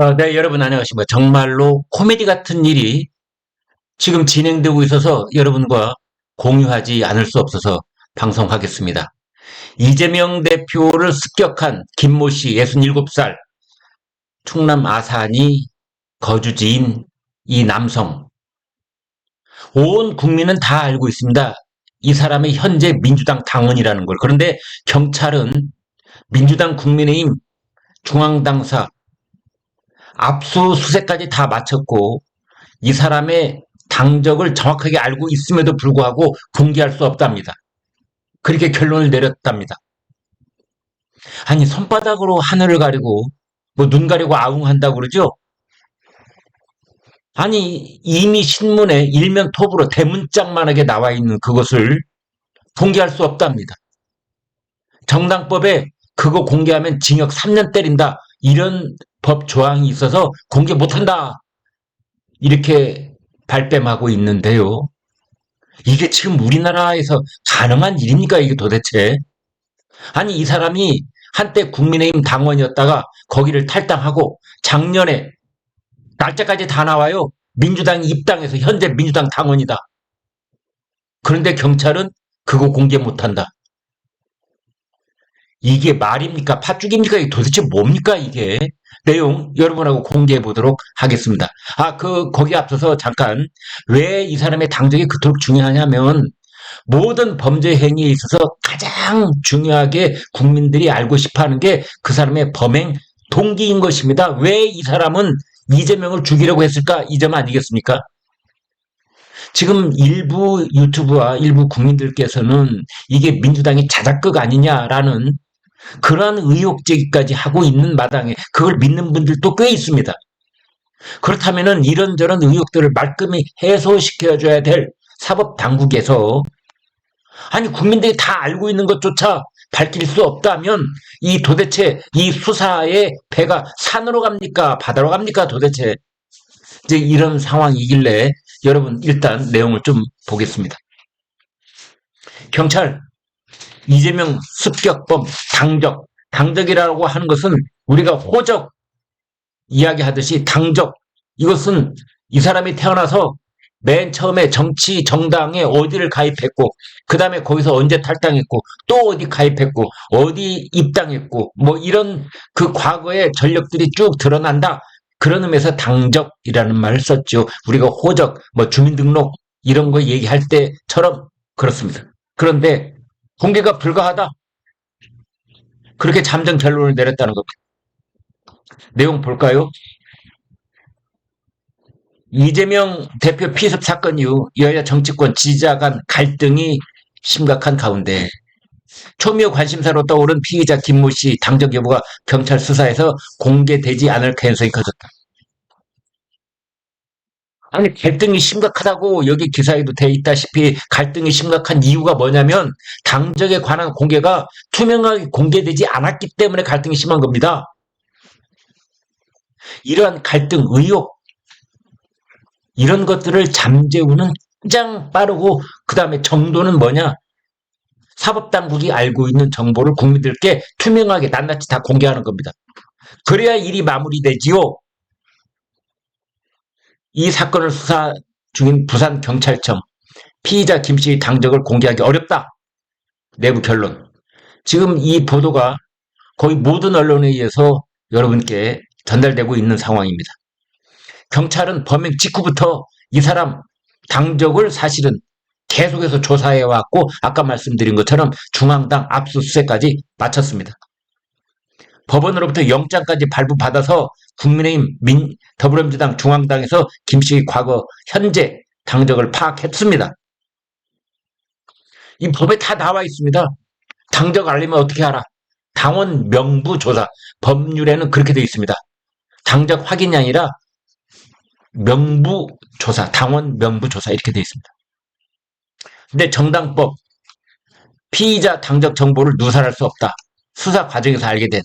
어, 네, 여러분 안녕하십니까. 정말로 코미디 같은 일이 지금 진행되고 있어서 여러분과 공유하지 않을 수 없어서 방송하겠습니다. 이재명 대표를 습격한 김모 씨 67살 충남 아산이 거주지인 이 남성 온 국민은 다 알고 있습니다. 이 사람의 현재 민주당 당원이라는 걸. 그런데 경찰은 민주당 국민의힘 중앙당사 압수수색까지 다 마쳤고 이 사람의 당적을 정확하게 알고 있음에도 불구하고 공개할 수 없답니다. 그렇게 결론을 내렸답니다. 아니 손바닥으로 하늘을 가리고 뭐 눈 가리고 아웅한다고 그러죠? 아니 이미 신문에 일면 톱으로 대문짝만하게 나와 있는 그것을 공개할 수 없답니다. 정당법에 그거 공개하면 징역 3년 때린다. 이런 법 조항이 있어서 공개 못한다. 이렇게 발뺌하고 있는데요. 이게 지금 우리나라에서 가능한 일입니까? 이게 도대체? 아니, 이 사람이 한때 국민의힘 당원이었다가 거기를 탈당하고 작년에 날짜까지 다 나와요. 민주당이 입당해서 현재 민주당 당원이다. 그런데 경찰은 그거 공개 못한다. 이게 말입니까? 팥죽입니까? 이게 도대체 뭡니까? 이게 내용 여러분하고 공개해 보도록 하겠습니다. 아, 그 거기 앞서서 잠깐 왜 이 사람의 당적이 그토록 중요하냐면 모든 범죄 행위에 있어서 가장 중요하게 국민들이 알고 싶어 하는 게 그 사람의 범행 동기인 것입니다. 왜 이 사람은 이재명을 죽이려고 했을까? 이 점 아니겠습니까? 지금 일부 유튜브와 일부 국민들께서는 이게 민주당이 자작극 아니냐라는 그러한 의혹 제기까지 하고 있는 마당에 그걸 믿는 분들도 꽤 있습니다. 그렇다면은 이런저런 의혹들을 말끔히 해소시켜줘야 될 사법 당국에서 아니 국민들이 다 알고 있는 것조차 밝힐 수 없다면 이 도대체 이 수사의 배가 산으로 갑니까 바다로 갑니까 도대체 이제 이런 상황이길래 여러분 일단 내용을 좀 보겠습니다. 경찰 이재명 습격범 당적. 당적이라고 하는 것은 우리가 호적 이야기하듯이 당적. 이것은 이 사람이 태어나서 맨 처음에 정치 정당에 어디를 가입했고 그 다음에 거기서 언제 탈당했고 또 어디 가입했고 어디 입당했고 뭐 이런 그 과거의 전력들이 쭉 드러난다. 그런 의미에서 당적이라는 말을 썼죠. 우리가 호적 뭐 주민등록 이런 거 얘기할 때처럼 그렇습니다. 그런데 공개가 불가하다 그렇게 잠정 결론을 내렸다는 겁니다 내용 볼까요? 이재명 대표 피습 사건 이후 여야 정치권 지지자 간 갈등이 심각한 가운데 초미의 관심사로 떠오른 피의자 김모 씨 당적 여부가 경찰 수사에서 공개되지 않을 가능성이 커졌다. 아니 갈등이 심각하다고 여기 기사에도 돼 있다시피 갈등이 심각한 이유가 뭐냐면 당적에 관한 공개가 투명하게 공개되지 않았기 때문에 갈등이 심한 겁니다. 이러한 갈등, 의혹 이런 것들을 잠재우는 가장 빠르고 그 다음에 정도는 뭐냐? 사법당국이 알고 있는 정보를 국민들께 투명하게 낱낱이 다 공개하는 겁니다. 그래야 일이 마무리되지요. 이 사건을 수사 중인 부산 경찰청 피의자 김씨의 당적을 공개하기 어렵다. 내부 결론. 지금 이 보도가 거의 모든 언론에 의해서 여러분께 전달되고 있는 상황입니다. 경찰은 범행 직후부터 이 사람 당적을 사실은 계속해서 조사해 왔고 아까 말씀드린 것처럼 중앙당 압수수색까지 마쳤습니다. 법원으로부터 영장까지 발부받아서 국민의힘 민, 더불어민주당 중앙당에서 김씨의 과거 현재 당적을 파악했습니다. 이 법에 다 나와 있습니다. 당적 알리면 어떻게 알아? 당원 명부 조사 법률에는 그렇게 되어 있습니다. 당적 확인이 아니라 명부 조사, 당원 명부 조사 이렇게 되어 있습니다. 근데 정당법 피의자 당적 정보를 누설할 수 없다. 수사 과정에서 알게 된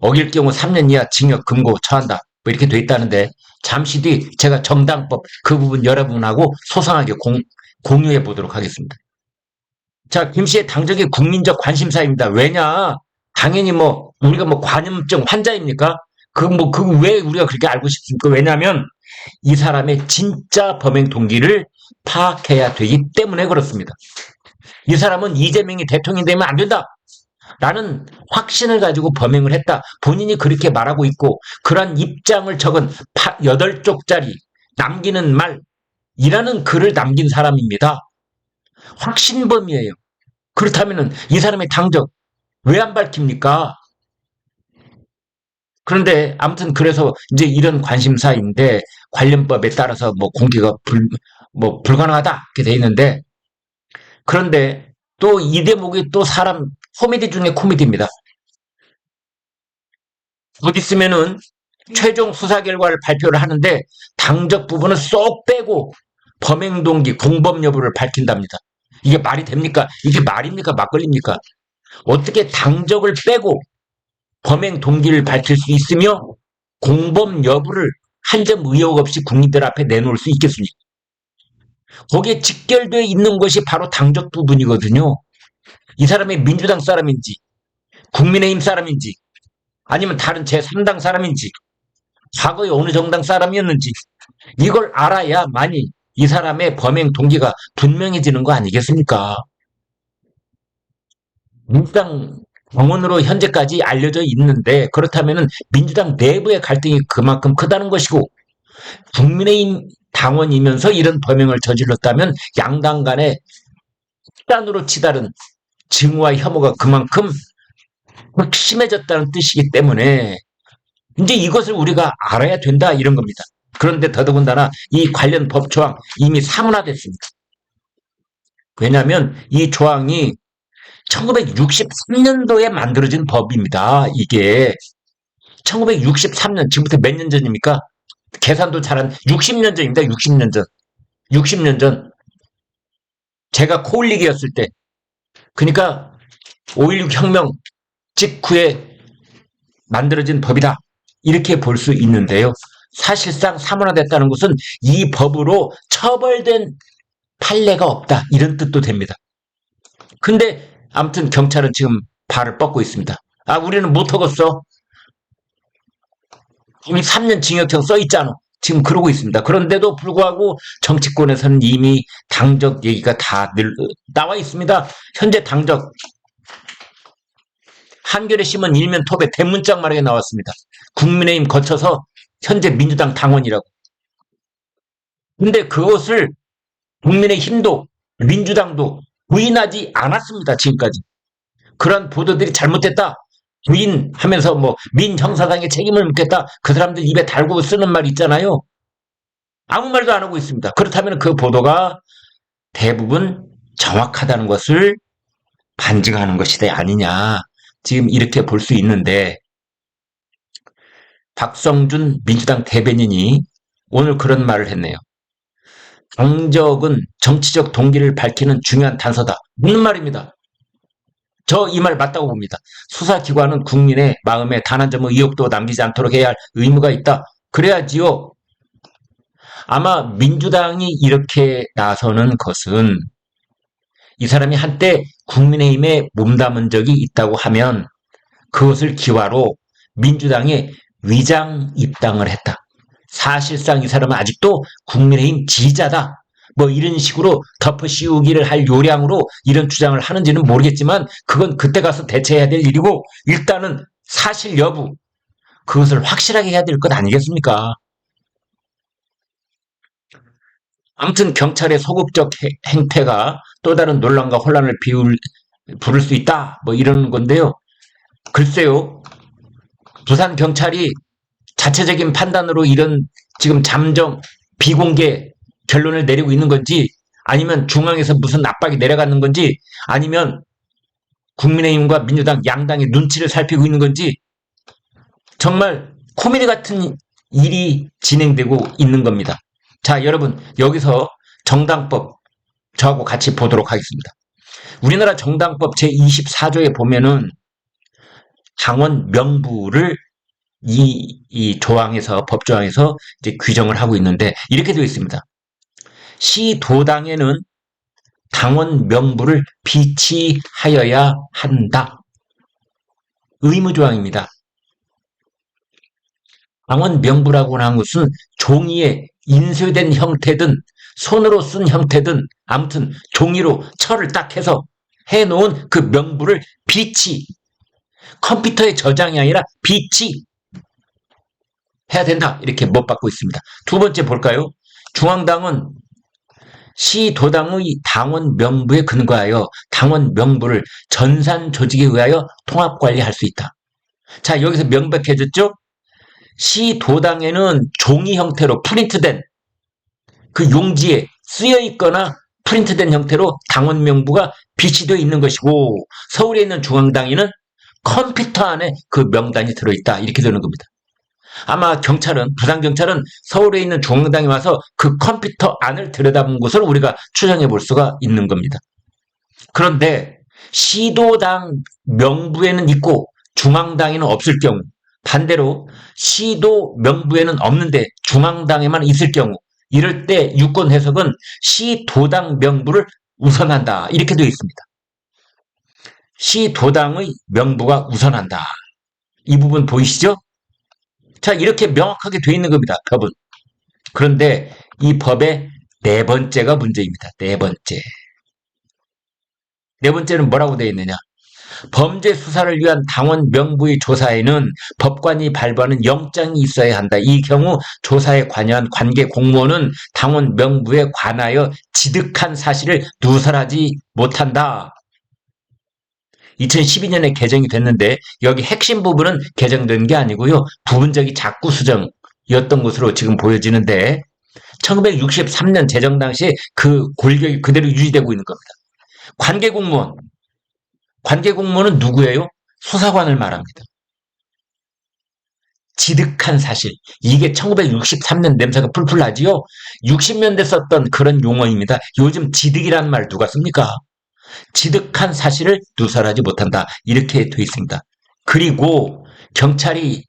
어길 경우 3년 이하 징역 금고 처한다. 뭐 이렇게 돼 있다는데 잠시 뒤 제가 정당법 그 부분 여러분하고 소상하게 공, 공유해 보도록 하겠습니다. 자, 김 씨의 당적이 국민적 관심사입니다. 왜냐? 당연히 뭐 우리가 뭐 관염증 환자입니까? 그 뭐 그 왜 우리가 그렇게 알고 싶습니까? 왜냐하면 이 사람의 진짜 범행 동기를 파악해야 되기 때문에 그렇습니다. 이 사람은 이재명이 대통령이 되면 안 된다. 나는 확신을 가지고 범행을 했다. 본인이 그렇게 말하고 있고 그러한 입장을 적은 8쪽짜리 남기는 말이라는 글을 남긴 사람입니다. 확신범이에요. 그렇다면 이 사람의 당적 왜 안 밝힙니까? 그런데 아무튼 그래서 이제 이런 관심사인데 관련법에 따라서 뭐 공개가 불, 뭐 불가능하다 이렇게 돼 있는데 그런데 또 이 대목이 또 사람 코미디 중에 코미디입니다. 곧 있으면은 최종 수사 결과를 발표를 하는데 당적 부분은 쏙 빼고 범행 동기, 공범 여부를 밝힌답니다. 이게 말이 됩니까? 이게 말입니까? 막걸리입니까? 어떻게 당적을 빼고 범행 동기를 밝힐 수 있으며 공범 여부를 한 점 의혹 없이 국민들 앞에 내놓을 수 있겠습니까? 거기에 직결되어 있는 것이 바로 당적 부분이거든요. 이 사람이 민주당 사람인지, 국민의힘 사람인지, 아니면 다른 제3당 사람인지, 과거에 어느 정당 사람이었는지, 이걸 알아야만이 이 사람의 범행 동기가 분명해지는 거 아니겠습니까? 민주당 정원으로 현재까지 알려져 있는데 그렇다면 민주당 내부의 갈등이 그만큼 크다는 것이고 국민의힘 당원이면서 이런 범행을 저질렀다면 양당 간의 극단으로 치다른 증오와 혐오가 그만큼 심해졌다는 뜻이기 때문에 이제 이것을 우리가 알아야 된다 이런 겁니다. 그런데 더더군다나 이 관련 법 조항 이미 사문화됐습니다. 왜냐하면 이 조항이 1963년도에 만들어진 법입니다. 이게 1963년 지금부터 몇 년 전입니까? 계산도 잘한 60년 전입니다. 60년 전. 60년 전. 제가 코올릭이었을 때. 그러니까 5.16 혁명 직후에 만들어진 법이다. 이렇게 볼 수 있는데요. 사실상 사문화됐다는 것은 이 법으로 처벌된 판례가 없다. 이런 뜻도 됩니다. 근데 아무튼 경찰은 지금 발을 뻗고 있습니다. 아, 우리는 못 하겠어. 이미 3년 징역형 써 있잖아. 지금 그러고 있습니다. 그런데도 불구하고 정치권에서는 이미 당적 얘기가 다 늘, 나와 있습니다. 현재 당적 한겨레 신문 일면 톱에 대문짝 말하게 나왔습니다. 국민의힘 거쳐서 현재 민주당 당원이라고. 근데 그것을 국민의힘도 민주당도 부인하지 않았습니다. 지금까지. 그런 보도들이 잘못됐다. 부인하면서 뭐 민형사상의 책임을 묻겠다. 그 사람들 입에 달고 쓰는 말 있잖아요. 아무 말도 안 하고 있습니다. 그렇다면 그 보도가 대부분 정확하다는 것을 반증하는 것이다 아니냐. 지금 이렇게 볼 수 있는데 박성준 민주당 대변인이 오늘 그런 말을 했네요. 당적은 정치적 동기를 밝히는 중요한 단서다. 묻는 말입니다. 저 이 말 맞다고 봅니다. 수사기관은 국민의 마음에 단 한 점의 의혹도 남기지 않도록 해야 할 의무가 있다. 그래야지요. 아마 민주당이 이렇게 나서는 것은 이 사람이 한때 국민의힘에 몸담은 적이 있다고 하면 그것을 기화로 민주당에 위장 입당을 했다. 사실상 이 사람은 아직도 국민의힘 지지자다. 뭐 이런 식으로 덮어씌우기를 할 요량으로 이런 주장을 하는지는 모르겠지만 그건 그때 가서 대처해야 될 일이고 일단은 사실 여부 그것을 확실하게 해야 될 것 아니겠습니까? 아무튼 경찰의 소극적 행태가 또 다른 논란과 혼란을 비울, 부를 수 있다. 뭐 이런 건데요. 글쎄요. 부산 경찰이 자체적인 판단으로 이런 지금 잠정 비공개 결론을 내리고 있는 건지 아니면 중앙에서 무슨 압박이 내려가는 건지 아니면 국민의힘과 민주당 양당의 눈치를 살피고 있는 건지 정말 코미디 같은 일이 진행되고 있는 겁니다. 자, 여러분, 여기서 정당법 저하고 같이 보도록 하겠습니다. 우리나라 정당법 제24조에 보면은 당원 명부를 이, 이 조항에서, 법조항에서 이제 규정을 하고 있는데, 이렇게 되어 있습니다. 시 도당에는 당원 명부를 비치하여야 한다. 의무조항입니다. 당원 명부라고 하는 것은 종이에 인쇄된 형태든 손으로 쓴 형태든 아무튼 종이로 철을 딱 해서 해놓은 그 명부를 빛이 컴퓨터에 저장이 아니라 빛이 해야 된다 이렇게 못 받고 있습니다. 두 번째 볼까요? 중앙당은 시도당의 당원 명부에 근거하여 당원 명부를 전산 조직에 의하여 통합 관리할 수 있다. 자 여기서 명백해졌죠? 시도당에는 종이 형태로 프린트된 그 용지에 쓰여 있거나 프린트된 형태로 당원 명부가 비치되어 있는 것이고 서울에 있는 중앙당에는 컴퓨터 안에 그 명단이 들어있다 이렇게 되는 겁니다. 아마 경찰은 부산 경찰은 서울에 있는 중앙당에 와서 그 컴퓨터 안을 들여다본 것을 우리가 추정해 볼 수가 있는 겁니다. 그런데 시도당 명부에는 있고 중앙당에는 없을 경우 반대로 시도 명부에는 없는데 중앙당에만 있을 경우 이럴 때 유권 해석은 시도당 명부를 우선한다 이렇게 되어 있습니다. 시도당의 명부가 우선한다. 이 부분 보이시죠? 자, 이렇게 명확하게 되어 있는 겁니다. 법은. 그런데 이 법의 네 번째가 문제입니다. 네 번째. 네 번째는 뭐라고 되어 있느냐? 범죄 수사를 위한 당원 명부의 조사에는 법관이 발부하는 영장이 있어야 한다. 이 경우 조사에 관여한 관계 공무원은 당원 명부에 관하여 지득한 사실을 누설하지 못한다. 2012년에 개정이 됐는데 여기 핵심 부분은 개정된 게 아니고요. 부분적인 자꾸 수정이었던 것으로 지금 보여지는데 1963년 제정 당시에 그 골격이 그대로 유지되고 있는 겁니다. 관계 공무원. 관계 공무원은 누구예요? 수사관을 말합니다. 지득한 사실. 이게 1963년 냄새가 풀풀 나지요? 60년대 썼던 그런 용어입니다. 요즘 지득이라는 말 누가 씁니까? 지득한 사실을 누설하지 못한다. 이렇게 돼 있습니다. 그리고 경찰이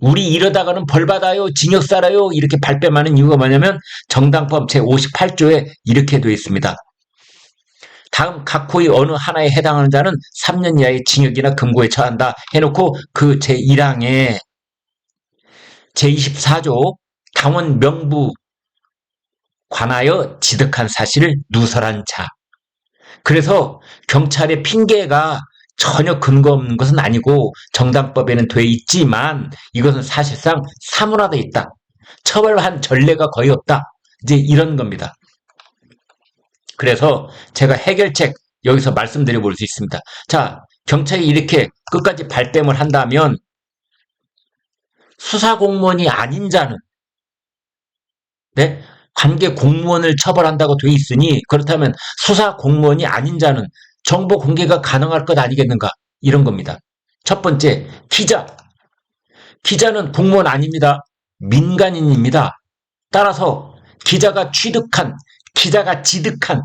우리 이러다가는 벌 받아요, 징역 살아요 이렇게 발뺌하는 이유가 뭐냐면 정당법 제 58조에 이렇게 돼 있습니다. 다음 각호의 어느 하나에 해당하는 자는 3년 이하의 징역이나 금고에 처한다 해놓고 그 제1항에 제24조 당원 명부 관하여 지득한 사실을 누설한 자 그래서 경찰의 핑계가 전혀 근거 없는 것은 아니고 정당법에는 돼 있지만 이것은 사실상 사문화돼 있다. 처벌한 전례가 거의 없다. 이제 이런 겁니다. 그래서 제가 해결책 여기서 말씀드려 볼 수 있습니다. 자, 경찰이 이렇게 끝까지 발뺌을 한다면 수사 공무원이 아닌 자는 네? 관계 공무원을 처벌한다고 돼 있으니 그렇다면 수사 공무원이 아닌 자는 정보 공개가 가능할 것 아니겠는가 이런 겁니다. 첫 번째 기자 기자는 공무원 아닙니다. 민간인입니다. 따라서 기자가 취득한 기자가 지득한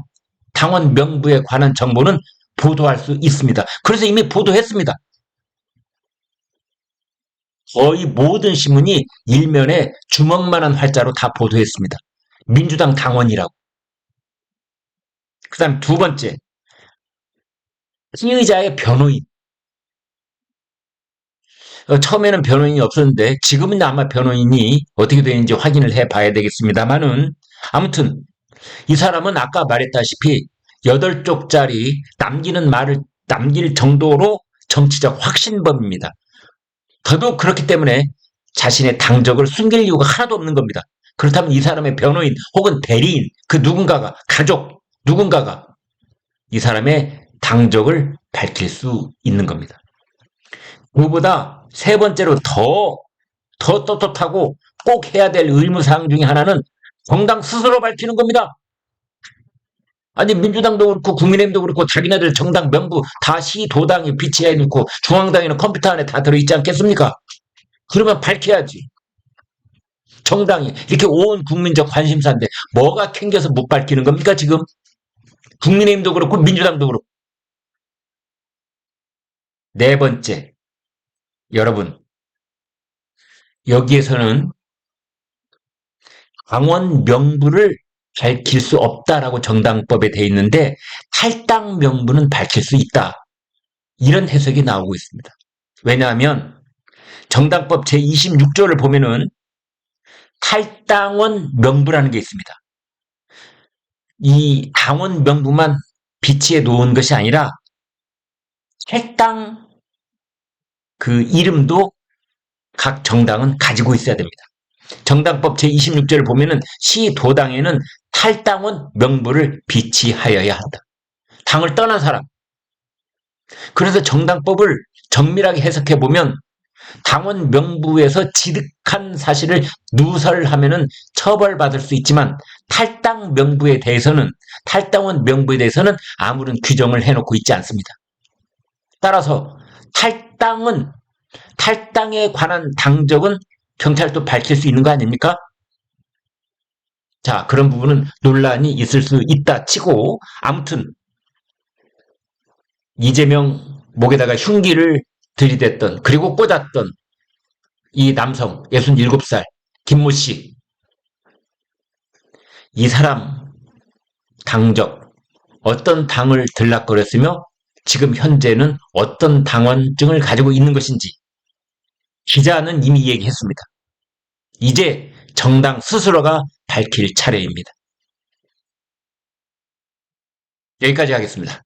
당원 명부에 관한 정보는 보도할 수 있습니다. 그래서 이미 보도했습니다. 거의 모든 신문이 일면에 주먹만한 활자로 다 보도했습니다. 민주당 당원이라고. 그 다음 두 번째, 피의자의 변호인. 어, 처음에는 변호인이 없었는데 지금은 아마 변호인이 어떻게 되는지 확인을 해 봐야 되겠습니다만은 아무튼 이 사람은 아까 말했다시피 8쪽짜리 남기는 말을 남길 정도로 정치적 확신범입니다. 더더욱 그렇기 때문에 자신의 당적을 숨길 이유가 하나도 없는 겁니다. 그렇다면 이 사람의 변호인 혹은 대리인 그 누군가가 가족 누군가가 이 사람의 당적을 밝힐 수 있는 겁니다. 그보다 세 번째로 더, 더 떳떳하고 꼭 해야 될 의무사항 중에 하나는 정당 스스로 밝히는 겁니다. 아니 민주당도 그렇고 국민의힘도 그렇고 자기네들 정당 명부 다 시도당에 비치해 놓고 중앙당에는 컴퓨터 안에 다 들어있지 않겠습니까? 그러면 밝혀야지. 정당이 이렇게 온 국민적 관심사인데 뭐가 캥겨서 못 밝히는 겁니까 지금? 국민의힘도 그렇고 민주당도 그렇고. 네 번째, 여러분 여기에서는 강원 명부를 밝힐 수 없다라고 정당법에 돼 있는데 탈당 명부는 밝힐 수 있다. 이런 해석이 나오고 있습니다. 왜냐하면 정당법 제26조를 보면은 탈당원 명부라는 게 있습니다. 이 당원 명부만 비치해 놓은 것이 아니라 책당 그 이름도 각 정당은 가지고 있어야 됩니다. 정당법 제26조를 보면은 시 도당에는 탈당원 명부를 비치하여야 한다. 당을 떠난 사람. 그래서 정당법을 정밀하게 해석해 보면 당원 명부에서 지득한 사실을 누설하면은 처벌받을 수 있지만 탈당 명부에 대해서는 탈당원 명부에 대해서는 아무런 규정을 해놓고 있지 않습니다. 따라서 탈당은 탈당에 관한 당적은 경찰도 밝힐 수 있는 거 아닙니까? 자, 그런 부분은 논란이 있을 수 있다 치고 아무튼 이재명 목에다가 흉기를 들이댔던 그리고 꽂았던 이 남성 67살 김모 씨. 이 사람 당적 어떤 당을 들락거렸으며 지금 현재는 어떤 당원증을 가지고 있는 것인지 기자는 이미 얘기했습니다. 이제 정당 스스로가 밝힐 차례입니다. 여기까지 하겠습니다.